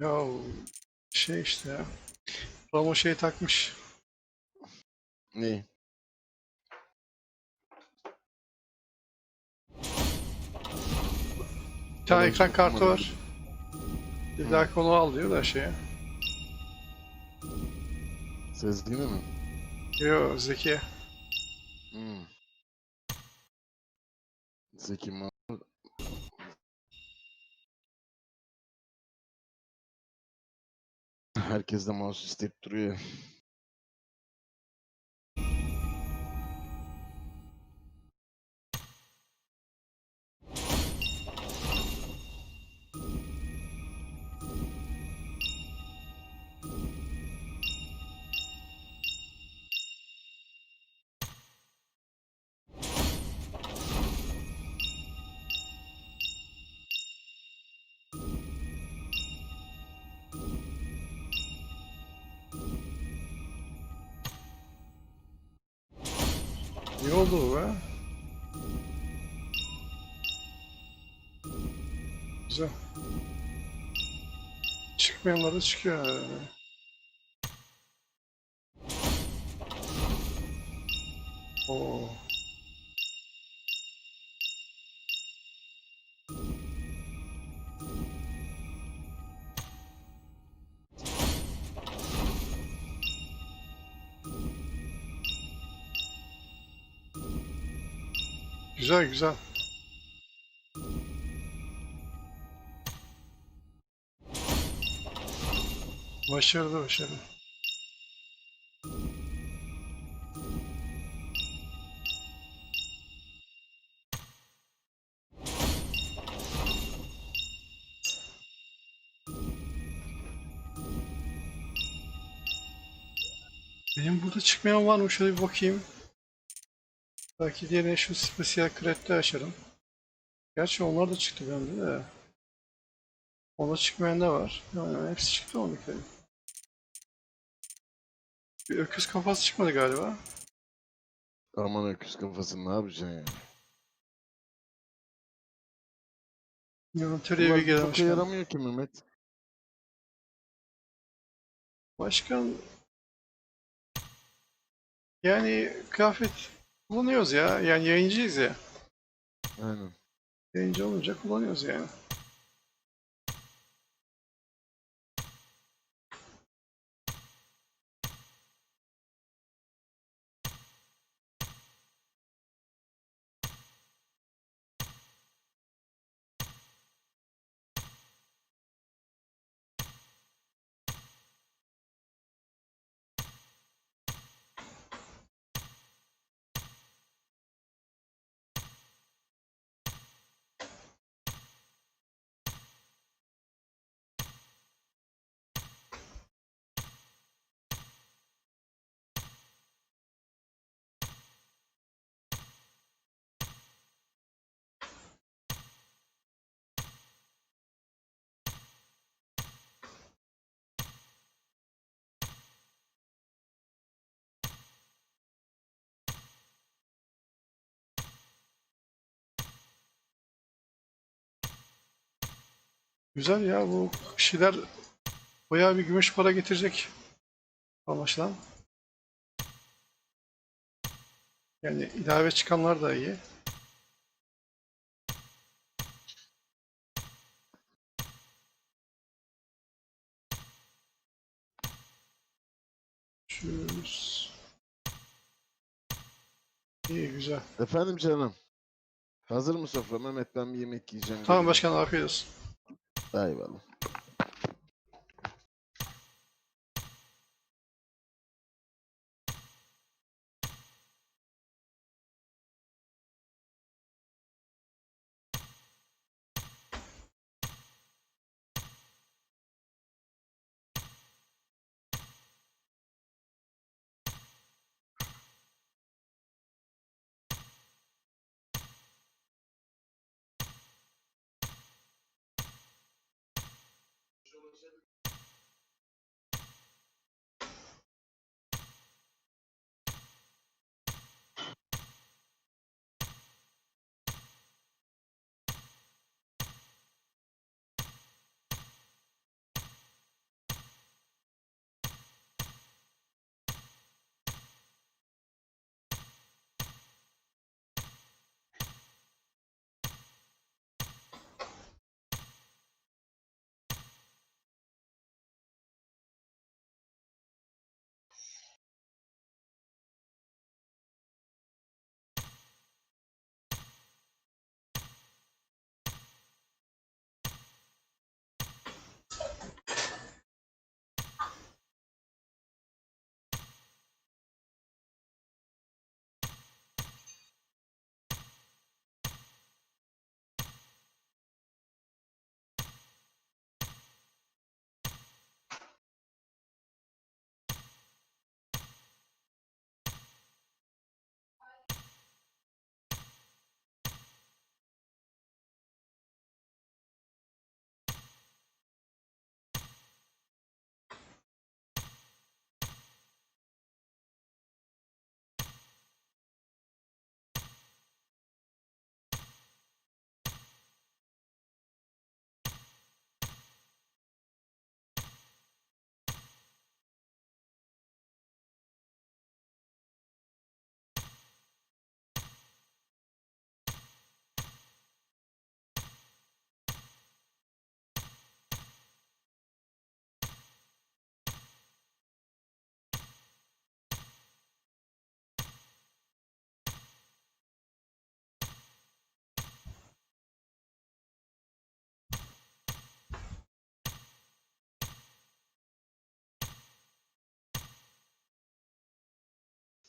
Ya şey işte ya. Ramo şey takmış. Ne? Bir tane ekran kartı var. Bir dahaki onu al diyor da şeye. Sezgin mi? Yo Zeki. Hmm. Zeki Ma- Herkes de mouse isteyip duruyor. İyi oldu bu be. Güzel. Çıkmayanlar da çıkıyor. herhalde. Oo. Güzel güzel. Başarılı başarılı. Benim burada çıkmayan var mı? Şöyle bir bakayım. Belki diğerine şu spesiyel krette açarım. Gerçi onlar da çıktı bende de. Ona çıkmayan da var. Yani hepsi çıktı onun kere. Bir öküz kafası çıkmadı galiba. Aman öküz kafasını ne yapacaksın ya? Yöneteriye Bunlar bir boka gelmişken. yaramıyor ki Mehmet. Başkan yani kıyafet kullanıyoruz ya. Yani yayıncıyız ya. Aynen. Yayıncı olunca kullanıyoruz yani. Güzel ya bu kişiler bayağı bir gümüş para getirecek anlaşılan. Yani ilave çıkanlar da iyi. Şuz. İyi güzel. Efendim canım. Hazır mı sofra Mehmet? Ben bir yemek yiyeceğim. Tamam başkan afiyet olsun. はい、バイバイ。conclusion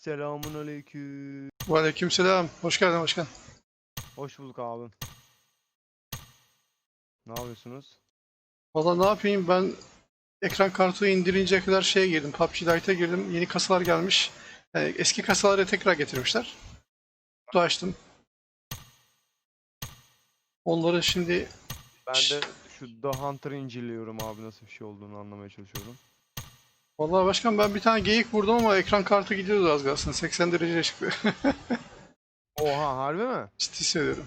Selamun aleyküm. Aleykümselam. Hoş geldin başkan. Hoş bulduk abim. Ne yapıyorsunuz? Valla ne yapayım ben ekran kartı indirince kadar şeye girdim. PUBG Lite'a girdim. Yeni kasalar gelmiş. Yani eski kasaları tekrar getirmişler. Kutu açtım. Onları şimdi Ben de şu The Hunter'ı inceliyorum abi nasıl bir şey olduğunu anlamaya çalışıyorum. Vallahi başkan ben bir tane geyik vurdum ama ekran kartı gidiyordu az kalsın. 80 dereceye çıktı. Oha harbi mi? Ciddi söylüyorum.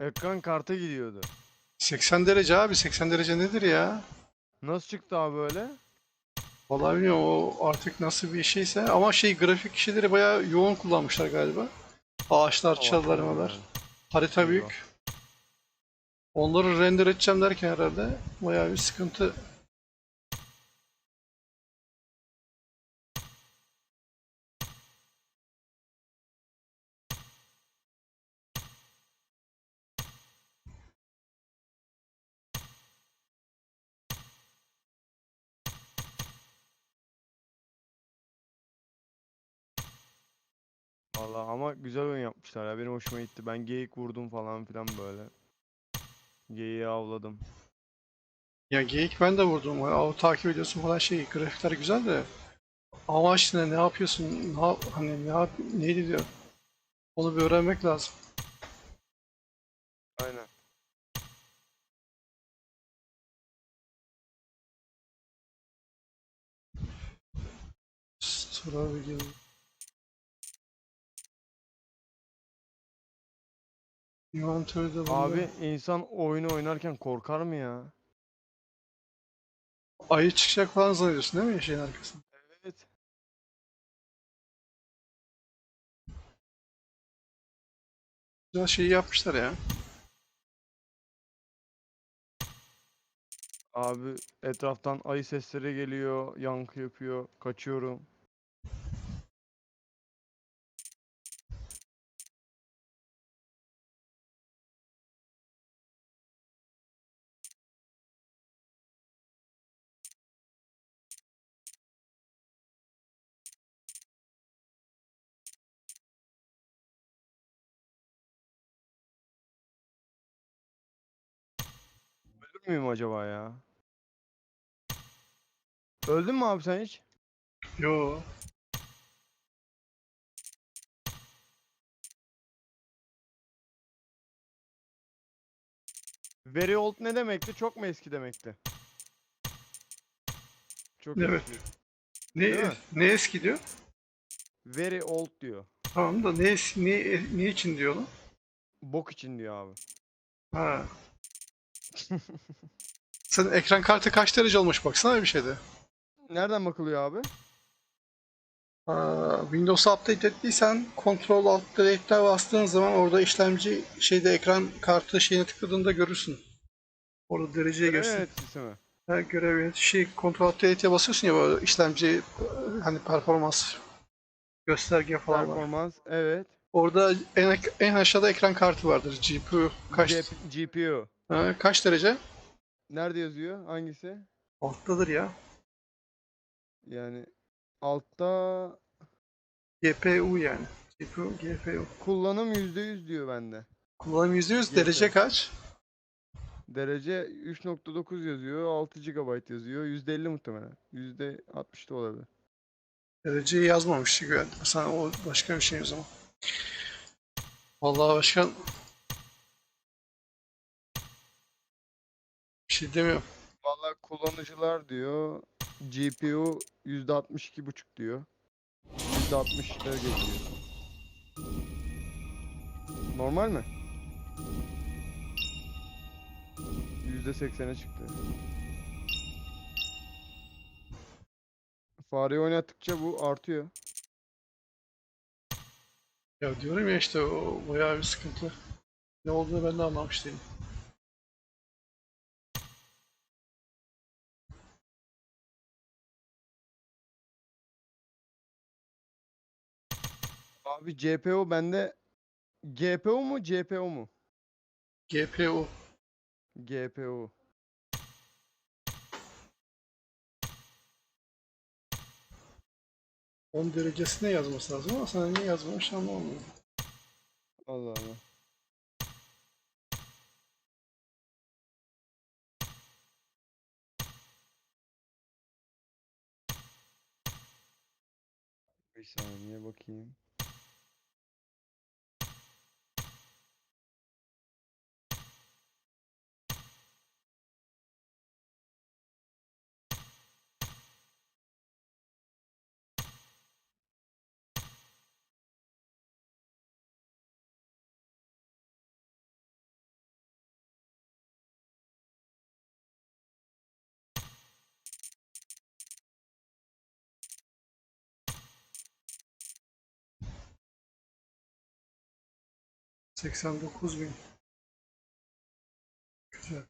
Ekran kartı gidiyordu. 80 derece abi. 80 derece nedir ya? Nasıl çıktı abi öyle? Vallahi bilmiyorum o artık nasıl bir şeyse ama şey grafik şeyleri bayağı yoğun kullanmışlar galiba. Ağaçlar, çalılar, malar. Harita büyük. Onları render edeceğim derken herhalde bayağı bir sıkıntı. Vallahi ama güzel oyun yapmışlar ya benim hoşuma gitti. Ben geyik vurdum falan filan böyle. Geyiği avladım. Ya geyik ben de vurdum. Av takip ediyorsun falan şey grafikler güzel de amaç ne? Ne yapıyorsun? Ne yap- hani ne yap neydi diyor. Onu bir öğrenmek lazım. Aynen. Sonra bir Inventörde Abi insan oyunu oynarken korkar mı ya? ayı çıkacak falan zannediyorsun değil mi şeyin arkasında? Evet. Güzel şey yapmışlar ya. Abi etraftan ayı sesleri geliyor, yankı yapıyor, kaçıyorum. Müyüm acaba ya? Öldün mü abi sen hiç? Yo. Very old ne demekti? Çok mu eski demekti? Çok Evet. eski. Ne Değil mi? ne eski diyor? Very old diyor. Tamam da ne eski ne ne için diyor onu? Bok için diyor abi. Ha. Senin ekran kartı kaç derece olmuş baksana bir şeyde. Nereden bakılıyor abi? Aa, Windows'u update ettiysen Control Alt Delete'e bastığın zaman orada işlemci şeyde ekran kartı şeyine tıkladığında görürsün. Orada dereceyi göster. Evet mi? Ha, görev yönetici şey Control Alt Delete'e basıyorsun ya böyle işlemci hani performans gösterge falan var. Performans evet. Orada en, en aşağıda ekran kartı vardır. GPU kaç GPU. Ha, kaç derece? Nerede yazıyor? Hangisi? Alttadır ya. Yani altta GPU yani. GPU, GPU. kullanım %100 diyor bende. Kullanım %100 derece kaç? Derece 3.9 yazıyor, 6 GB yazıyor. %50 muhtemelen. %60 da olabilir. Dereceyi yazmamış çünkü. Sen o başka bir şey o zaman. Vallahi başkan şey demiyorum. Vallahi kullanıcılar diyor GPU %62.5 diyor. %60'da geçiyor. Normal mi? %80'e çıktı. Fareyi oynattıkça bu artıyor. Ya diyorum ya işte o bayağı bir sıkıntı. Ne olduğunu ben de anlamış değilim. Abi GPU bende GPU mu GPU mu? GPU. GPU. 10 derecesine yazması lazım ama sana ne yazmamış anlamadım. Allah Allah. Bir saniye bakayım. Seksen dokuz bin. Güzel.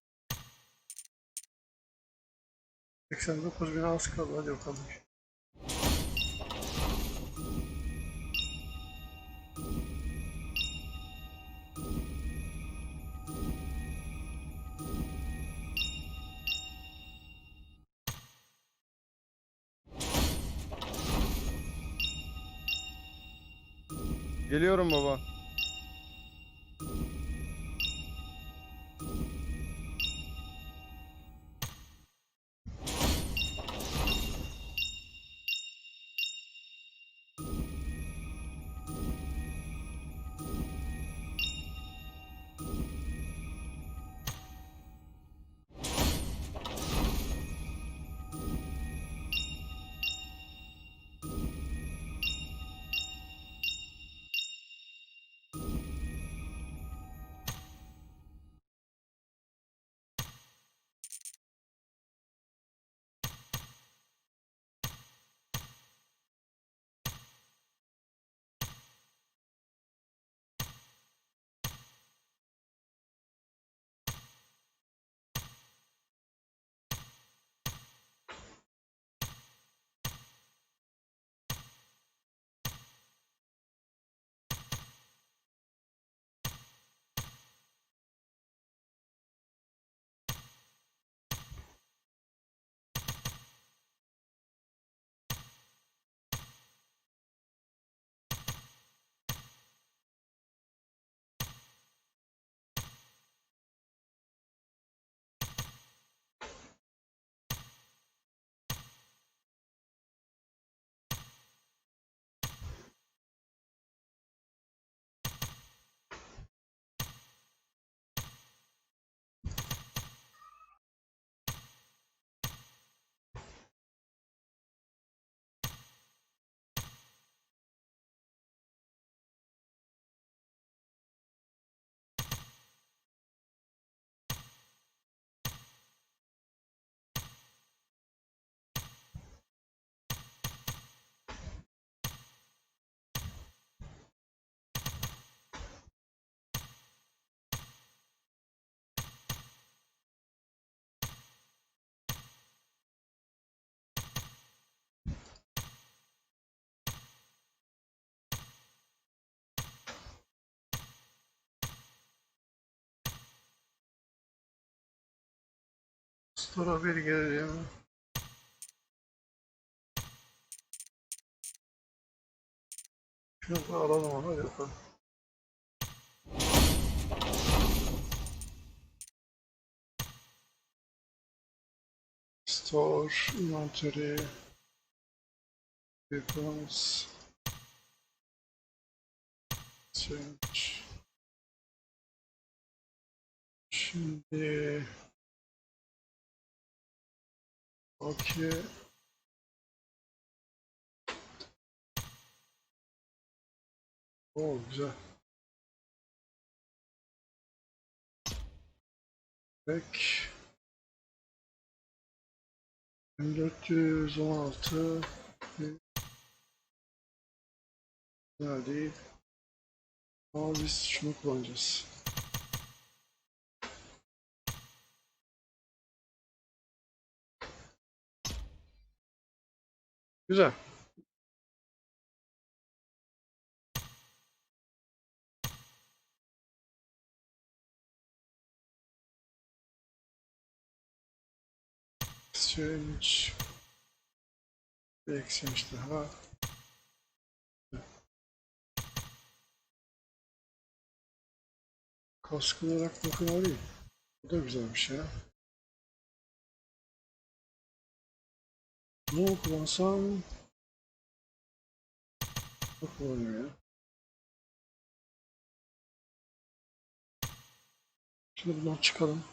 89 bin az kaldı hadi bakalım. Geliyorum baba. Store'a bir gelelim. Şunu da alalım ama bakalım. Store, inventory, weapons, change. Şimdi Okey. Oo güzel. Pek 1416 Güzel değil. Ama biz şunu kullanacağız. Güzel. Exchange bir exchange daha Kaskın olarak bakın alayım. Bu da güzelmiş ya. Ne kullansam? Ne kullanıyor ya? Şimdi buradan çıkalım.